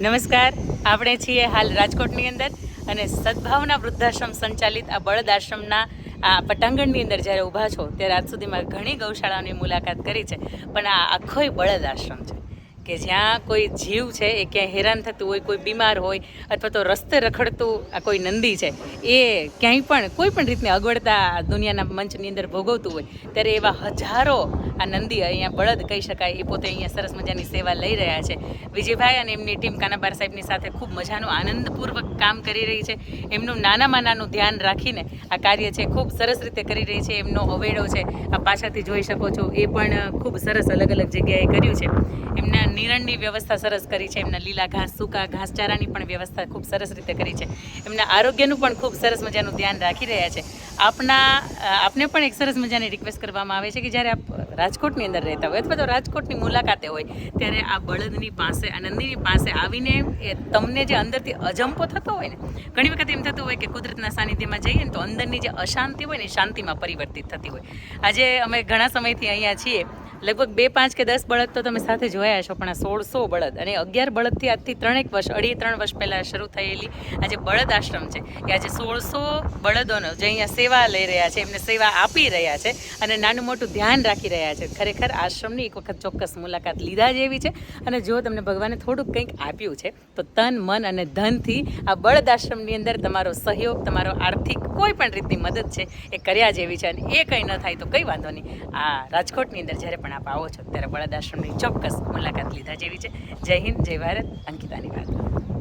નમસ્કાર. આપણે છીએ હાલ રાજકોટની અંદર અને સદભાવના વૃદ્ધાશ્રમ સંચાલિત આ બળદ આશ્રમના આ પટાંગણની અંદર જ્યારે ઊભા છો, ત્યારે આજ સુધીમાં ઘણી ગૌશાળાઓની મુલાકાત કરી છે. પણ આ આખોય બળદ આશ્રમ છે. કે જ્યાં કોઈ જીવ છે, એ ક્યાંય હેરાન થતું હોય, કોઈ બીમાર હોય અથવા તો રસ્તે રખડતું આ કોઈ નંદી છે, એ ક્યાંય પણ, કોઈ પણ રીતની અગવડતા દુનિયાના મંચની અંદર ભોગવતું હોય, ત્યારે એવા હજારો આ નંદી અહીંયા બળદ કહી શકાય, એ પોતે અહીંયા સરસ મજાની સેવા લઈ રહ્યા છે. વિજયભાઈ અને એમની ટીમ કાનાબાર સાહેબની સાથે ખૂબ મજાનું, આનંદપૂર્વક કામ કરી રહી છે. એમનું નાનામાં નાનું ધ્યાન રાખીને આ કાર્ય છે, ખૂબ સરસ રીતે કરી રહી છે. એમનો અવેડો છે આ પાછળથી જોઈ શકો છો, એ પણ ખૂબ સરસ અલગ અલગ જગ્યાએ કર્યું છે. એમના નિરણની વ્યવસ્થા સરસ કરી છે. એમના લીલા ઘાસ, સૂકા ઘાસચારાની પણ વ્યવસ્થા ખૂબ સરસ રીતે કરી છે. એમના આરોગ્યનું પણ ખૂબ સરસ મજાનું ધ્યાન રાખી રહ્યા છે. આપના આપને પણ એક સરસ મજાની રિક્વેસ્ટ કરવામાં આવે છે કે જ્યારે આપ રાજકોટની અંદર રહેતા હોય અથવા તો રાજકોટની મુલાકાતે હોય, ત્યારે આ બળદની પાસે, આનંદીની પાસે આવીને એ તમને જે અંદરથી અજંપો થતો હોય ને, ઘણી વખત એમ થતું હોય કે કુદરતના સાનિધ્યમાં જઈએ ને તો અંદરની જે અશાંતિ હોય ને શાંતિમાં પરિવર્તિત થતી હોય. આજે અમે ઘણા સમયથી અહીંયા છીએ. લગભગ બે પાંચ કે દસ બળદ તો તમે સાથે જોયા છો પણ આ સોળસો બળદ અને અગિયાર બળદથી આજથી ત્રણેક વર્ષ, અઢી ત્રણ વર્ષ પહેલાં શરૂ થયેલી આ જે બળદ આશ્રમ છે, કે આજે સોળસો બળદોનો જે અહીંયા સેવા લઈ રહ્યા છે, એમને સેવા આપી રહ્યા છે અને નાનું મોટું ધ્યાન રાખી રહ્યા છે. ખરેખર આશ્રમની એક વખત ચોક્કસ મુલાકાત લીધા જેવી છે અને જો તમને ભગવાને થોડુંક કંઈક આપ્યું છે, તો તન, મન અને ધનથી આ બળદ આશ્રમની અંદર તમારો સહયોગ, તમારો આર્થિક કોઈ પણ રીતની મદદ છે એ કર્યા જેવી છે અને એ કંઈ ન થાય તો કંઈ વાંધો નહીં. આ રાજકોટની અંદર જ્યારે પણ આપ આવો છો. ત્યારે બળદ ચોક્કસ મુલાકાત લીધા જેવી છે. જય હિન્દ, જય ભારત. અંકિતાની વાત.